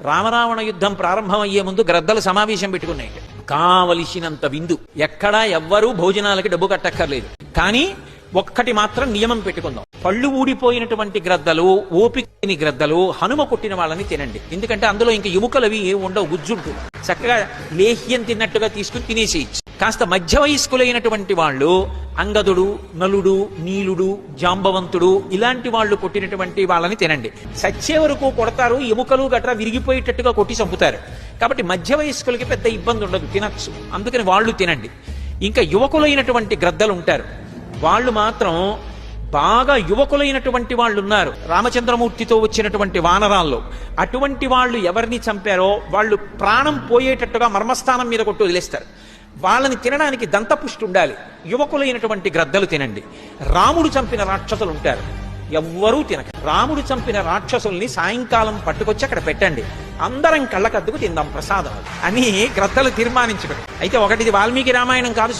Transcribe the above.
రామరావణ యుద్ధం ప్రారంభమయ్యే ముందు గ్రద్దలు సమావేశం పెట్టుకున్నాయి. కావలసినంత విందు. ఎక్కడా ఎవ్వరూ భోజనాలకి డబ్బు కట్టక్కర్లేదు. కానీ ఒక్కటి మాత్రం నియమం పెట్టుకుందాం. పళ్ళు ఊడిపోయినటువంటి గ్రద్దలు ఓపికని గ్రద్దలు హనుమ కొట్టిన వాళ్ళని తినండి. ఎందుకంటే అందులో ఇంకా ఎముకలవి ఏమి ఉండవు గుజ్జుంటుంది. చక్కగా లేహ్యం తిన్నట్టుగా తీసుకుని తినేసేయచ్చు. కాస్త మధ్య వయస్కులైనటువంటి వాళ్ళు అంగదుడు నలుడు నీలుడు జాంబవంతుడు ఇలాంటి వాళ్ళు కొట్టినటువంటి వాళ్ళని తినండి. సచ్చే వరకు కొడతారు ఎముకలు గట్రా విరిగిపోయేటట్టుగా కొట్టి చంపుతారు. కాబట్టి మధ్య వయస్కులకి పెద్ద ఇబ్బంది ఉండదు తినచ్చు. అందుకని వాళ్ళు తినండి. ఇంకా యువకులైనటువంటి గ్రద్దలు ఉంటారు వాళ్ళు మాత్రం బాగా యువకులైనటువంటి వాళ్ళు ఉన్నారు రామచంద్రమూర్తితో వచ్చినటువంటి వానరాల్లో అటువంటి వాళ్ళు ఎవరిని చంపారో వాళ్ళు ప్రాణం పోయేటట్టుగా మర్మస్థానం మీద కొట్టి వదిలేస్తారు. వాళ్ళని తినడానికి దంతపుష్టి ఉండాలి. యువకులైనటువంటి గ్రద్దలు తినండి. రాముడు చంపిన రాక్షసులు ఉంటారు. ఎవ్వరూ తినక రాముడు చంపిన రాక్షసుల్ని సాయంకాలం పట్టుకొచ్చి అక్కడ పెట్టండి. అందరం కళ్ళకద్దుకు తిందాం ప్రసాదం అని గ్రద్దలు తీర్మానించడం. అయితే ఒకటిది వాల్మీకి రామాయణం కాదు